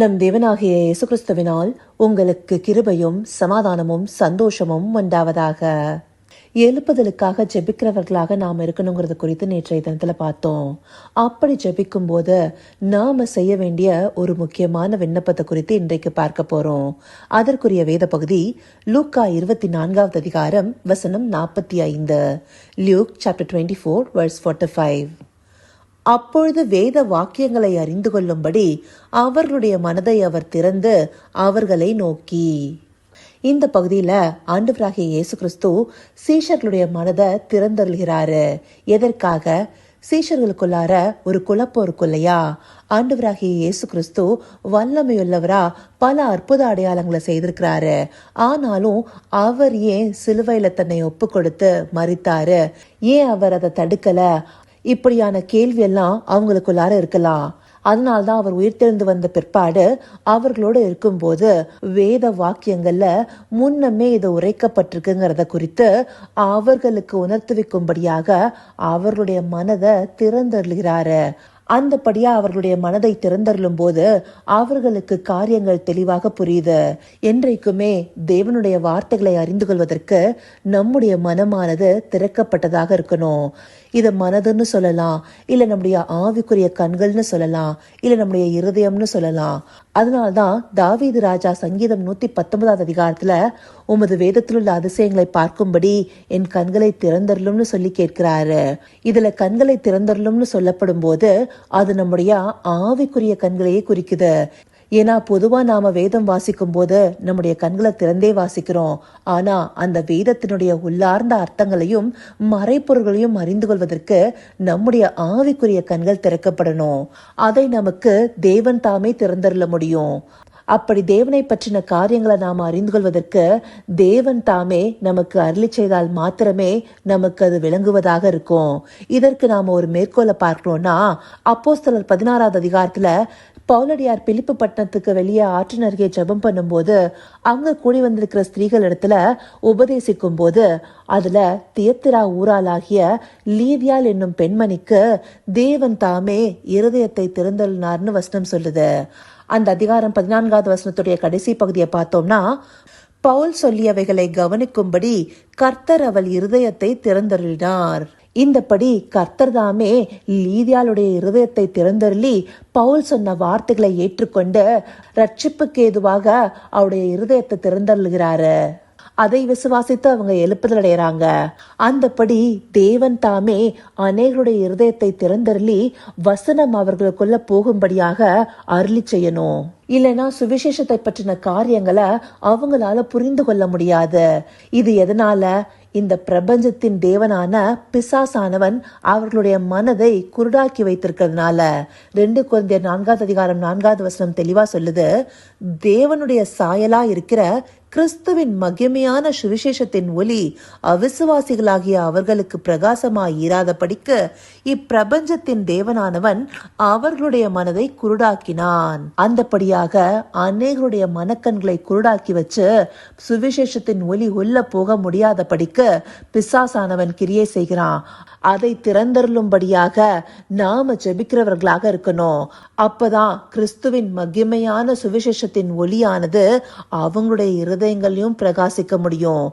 நம் தேவனாகிய இயேசு கிறிஸ்துவினால் உங்களுக்கு கிருபையும் சமாதானமும் சந்தோஷமும் உண்டாவதாக. எழுப்புதலுக்காக ஜெபிக்கிறவர்களாக நாம் இருக்கணுங்கிறது குறித்து நேற்றைய தினத்தில் பார்த்தோம். அப்படி ஜெபிக்கும் போது நாம் செய்ய வேண்டிய ஒரு முக்கியமான விண்ணப்பத்தை குறித்து இன்றைக்கு பார்க்க போறோம். அதற்குரிய வேத பகுதி லூக்கா இருபத்தி நான்காவது அதிகாரம் வசனம் நாற்பத்தி ஐந்து. Luke chapter twenty four verse forty five அப்பொழுது வேத வாக்கியங்களை அறிந்து கொள்ளும்படி அவர்களுடைய மனதை அவர் திறந்து அவர்களை நோக்கி. இந்த பகுதியில ஆண்டவராகிய இயேசு கிறிஸ்து சீஷர்களுடைய மனதை திறந்தருள்கிறாரு. எதற்காக? சீஷர்களுக்குள்ளார ஒரு குழப்பம் இருக்கும் இல்லையா? ஆண்டவராகிய இயேசு கிறிஸ்து வல்லமையுள்ளவரா பல அற்புத அடையாளங்களை செய்திருக்கிறாரு. ஆனாலும் அவர் ஏன் சிலுவையில தன்னை ஒப்பு கொடுத்து மறித்தாரு? ஏன் அவர் அதை தடுக்கல? இப்படியான கேள்வி எல்லாம் அவங்களுக்குள்ளார இருக்கலாம். அதனால்தான் அவர் உயிர்த்தெழுந்து வந்த பிற்பாடு அவர்களோடு இருக்கும்போது வேத வாக்கியங்கள்ல முன்னமே இது உரைக்கப்பட்டிருக்குங்கிறத குறித்து அவர்களுக்கு உணர்த்துவிக்கும்படியாக அவர்களுடைய மனதை திறந்தருளுகிறாரு. அந்தபடியா அவர்களுடைய மனதை திறந்தருளும் போது அவர்களுக்கு காரியங்கள் தெளிவாக புரியுது. என்றைக்குமே தேவனுடைய வார்த்தைகளை அறிந்து கொள்வதற்கு நம்முடைய மனமானது திறக்கப்பட்டதாக இருக்கணும். இதை மனதுன்னு சொல்லலாம். இல்லை நம்முடைய ஆவிக்குரிய கண்கள்னு சொல்லலாம். இல்லை நம்முடைய இருதயம்னு சொல்லலாம். அதனால்தான் தாவீது ராஜா சங்கீதம் நூத்தி பத்தொன்பதாவது அதிகாரத்துல உமது வேதத்தில் உள்ள அதிசயங்களை பார்க்கும்படி என் கண்களை திறந்தருளும்னு சொல்லி கேட்கிறாரு. இதுல கண்களை திறந்தருளும்னு சொல்லப்படும் போது அது நம்முடைய ஆவிக்குரிய கண்களையே குறிக்குது. ஏன்னா பொதுவா நாம வேதம் வாசிக்கும் போது நம்முடைய கண்களை திறந்தே வாசிக்கிறோம். ஆனா அந்த வேதத்தினுடைய உள்ளார்ந்த அர்த்தங்களையும் மறைப்பொருள்களையும் அறிந்து கொள்வதற்கு நம்முடைய ஆவிக்குரிய கண்கள் திறக்கப்படணும். அதை நமக்கு தேவன் தாமே திறந்தருள முடியும். அப்படி தேவனை பற்றின காரியங்களை நாம் அறிந்து கொள்வதற்கு தேவன் தாமே நமக்கு அருளி செய்தால் மாத்திரமே நமக்கு அது விளங்குவதாக இருக்கும். இதற்கு நாம ஒரு மேற்கோளை பார்க்கணும்னா அப்போஸ்தலர் பதினாறாவது அதிகாரத்துல பவுலடியார் பிலிப்பு பட்டணத்துக்கு வெளியே ஆற்றின் அருகே ஜெபம் பண்ணும்போது அங்க கூடி வந்திருக்கிற ஸ்திரீகள் இடத்துல உபதேசிக்கும் போது அதுல தியத்திரா ஊராளாகிய லீவியால் என்னும் பெண்மணிக்கு தேவன் தாமே இருதயத்தை திறந்தள்ளினார்னு வசனம் சொல்லுது. அந்த அதிகாரம் பதினான்காவது வசனத்துடைய கடைசி பகுதியை பார்த்தோம்னா பவுல் சொல்லியவைகளை கவனிக்கும்படி கர்த்தர் அவள் இருதயத்தை திறந்தருளினார் இந்தபடி கர்த்தர் தாமே லீதியாளுடைய இருதயத்தை திறந்தருளி பவுல் சொன்ன வார்த்தைகளை ஏற்றுக்கொண்டு ரட்சிப்புக்கு ஏதுவாக அவருடைய இருதயத்தை திறந்தருளுகிறாரு. அதை விசுவாசித்து அவங்க எழுப்புதல் அடைகிறாங்க அந்தபடி தேவன் தாமே அநேகருடைய இருதயத்தை திறந்தருளி வசனம் அவர்களுக்குள்ள போகும்படியாக அருளி செய்யணும். இல்லைன்னா சுவிசேஷத்தை பற்றின காரியங்களை அவங்களால புரிந்து கொள்ள முடியாது. இது எதனால? இந்த பிரபஞ்சத்தின் தேவனான பிசாசானவன் அவர்களுடைய மனதை குருடாக்கி வைத்திருக்கிறதுனால. ரெண்டு குழந்தையர் நான்காவது அதிகாரம் நான்காவது வசனம் தெளிவா சொல்லுது தேவனுடைய சாயலா இருக்கிற கிறிஸ்துவின் மகிமையான சுவிசேஷத்தின் ஒளி அவிசுவாசிகளாகிய அவர்களுக்கு பிரகாசமாய் இராதபடிக்கு இப்பிரபஞ்சத்தின் தேவனானவன் அவர்களுடைய மனதை குருடாக்கினான். அந்தபடியாக அநேகருடைய மனக்கண்களை குருடாக்கி வச்சு சுவிசேஷத்தின் ஒளி உள்ள போக முடியாதபடிக்கு பிசாசானவன் கிரியை செய்கிறான். அதை திறந்தருளும்படியாக நாம ஜெபிக்கிறவர்களாக இருக்கணும். அப்பதான் கிறிஸ்துவின் மகிமையான சுவிசேஷத்தின் ஒளியானது அவங்களுடைய இருதயங்களையும் பிரகாசிக்க முடியும்.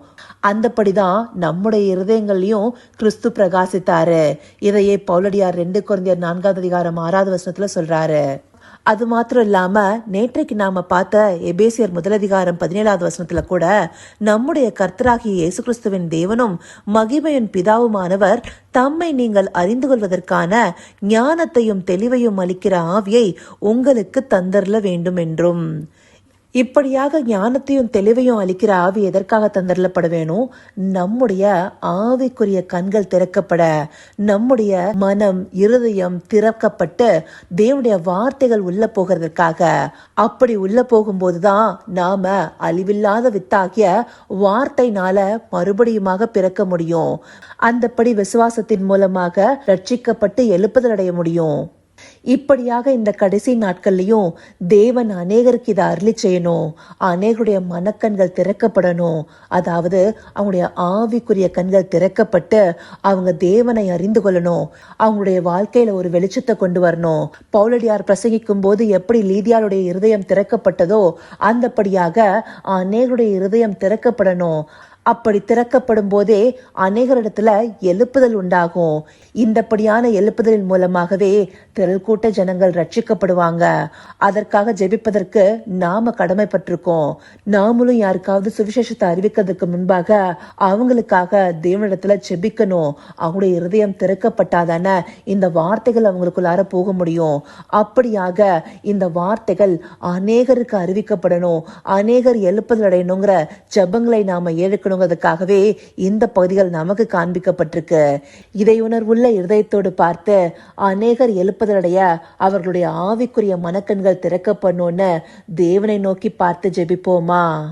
அந்தபடிதான் நம்முடைய இருதயங்களையும் கிறிஸ்து பிரகாசித்தாரு. இதையே பௌலடியார் ரெண்டு குழந்தையர் நான்காவது அதிகாரம் ஆறாவது வசனத்துல சொல்றாரு. அது மாத்திரம் இல்லாமல் நேற்றைக்கு நாம் பார்த்த எபேசியர் முதலதிகாரம் பதினேழாவது வசனத்தில் கூட நம்முடைய கர்த்தராகிய இயேசு கிறிஸ்துவின் தேவனும் மகிமையின் பிதாவுமானவர் தம்மை நீங்கள் அறிந்து கொள்வதற்கான ஞானத்தையும் தெளிவையும் அளிக்கிற ஆவியை உங்களுக்கு தந்தரல வேண்டும் என்றும். இப்படியாக ஞானத்தையும் தெளிவையும் அளிக்கிற ஆவி எதற்காக தந்தரப்பட வேணும் நம்முடைய ஆவிக்குரிய கண்கள் திறக்கப்பட நம்முடைய மனம் இருதயம் திறக்கப்பட்டு தேவனுடைய வார்த்தைகள் உள்ள போகிறதற்காக அப்படி உள்ள போகும்போதுதான் நாம அழிவில்லாத வித்தாகிய வார்த்தைனால மறுபடியுமாக பிறக்க முடியும். அந்தப்படி விசுவாசத்தின் மூலமாக ரட்சிக்கப்பட்டு எழுப்புதல் அடைய முடியும். இப்படியாக இந்த கடைசி நாட்கள்லையும் தேவன் அநேகருக்கு இதை அருளி செய்யணும். அநேகருடைய மனக்கண்கள் திறக்கப்படணும். அதாவது அவங்களுடைய ஆவிக்குரிய கண்கள் திறக்கப்பட்டு அவங்க தேவனை அறிந்து கொள்ளணும். அவங்களுடைய வாழ்க்கையில ஒரு வெளிச்சத்தை கொண்டு வரணும். பவுலடியார் பிரசங்கிக்கும் போது எப்படி லீதியாருடைய இருதயம் திறக்கப்பட்டதோ அந்தபடியாக அநேகருடைய இருதயம் திறக்கப்படணும். அப்படி திறக்கப்படும் போதே அநேகரிடத்துல எழுப்புதல் உண்டாகும். இந்தப்படியான எழுப்புதலின் மூலமாகவே திரள் கூட்ட ஜனங்கள் ரட்சிக்கப்படுவாங்க. அதற்காக ஜெபிப்பதற்கு நாம கடமைப்பட்டிருக்கோம். நாமளும் யாருக்காவது சுவிசேஷத்தை அறிவிக்கிறதுக்கு முன்பாக அவங்களுக்காக தேவனிடத்துல ஜெபிக்கணும். அவங்களுடைய இருதயம் திறக்கப்பட்டாதானே இந்த வார்த்தைகள் அவங்களுக்குள்ளார போக முடியும். அப்படியாக இந்த வார்த்தைகள் அநேகருக்கு அறிவிக்கப்படணும். அநேகர் எழுப்புதல் அடையணுங்கிற ஜெபங்களை நாம பண்ணுவதற்காகவே இந்த பகுதிகள் நமக்கு காண்பிக்கப்பட்டிருக்கு. இதை உணர்வுள்ள இருதயத்தோடு பார்த்து அநேகர் எழுப்பதடைய அவர்களுடைய ஆவிக்குரிய மனக்கண்கள் திறக்கப்படணும்னு தேவனை நோக்கி பார்த்து ஜெபிப்போமா?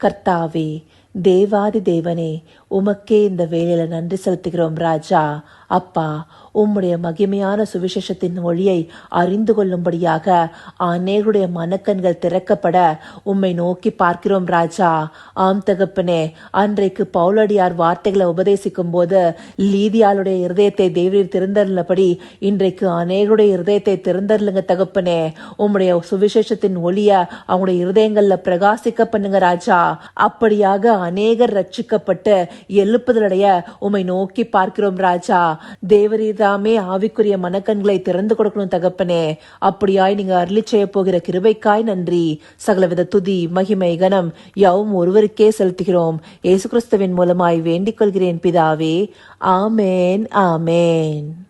கர்த்தாவே தேவாதி தேவனே உமக்கே இந்த வேலையில நன்றி செலுத்துகிறோம் ராஜா. அப்பா உம்முடைய மகிமையான சுவிசேஷத்தின் மொழியை அறிந்து கொள்ளும்படியாக அநேகருடைய மனக்கண்கள் திறக்கப்பட உம்மை நோக்கி பார்க்கிறோம் ராஜா. ஆம் தகப்பனே அன்றைக்கு பவுலடியார் வார்த்தைகளை உபதேசிக்கும் போது லீதியாளுடைய இருதயத்தை தேவரீர் திறந்தருளபடி இன்றைக்கு அநேகருடைய இருதயத்தை திறந்தருளுங்க தகப்பனே. உம்முடைய சுவிசேஷத்தின் ஒளிய அவங்களுடைய இருதயங்கள்ல பிரகாசிக்க பண்ணுங்க ராஜா. அப்படியாக அநேகர் ரட்சிக்கப்பட்டு எழுப்புதலடைய உம்மை நோக்கி பார்க்கிறோம் ராஜா. தேவரீதாமே ஆவிக்குரிய மனக்கண்களை திறந்து கொடுக்கணும் தகப்பனே. அப்படியாய் நீங்க அருளி செய்ய போகிற கிருபைக்காய் நன்றி. சகலவித துதி மகிமை கனம் யாவும் ஒருவருக்கே செலுத்துகிறோம். இயேசு கிறிஸ்துவின் மூலமாய் வேண்டிக் கொள்கிறேன் பிதாவே. ஆமேன் ஆமேன்.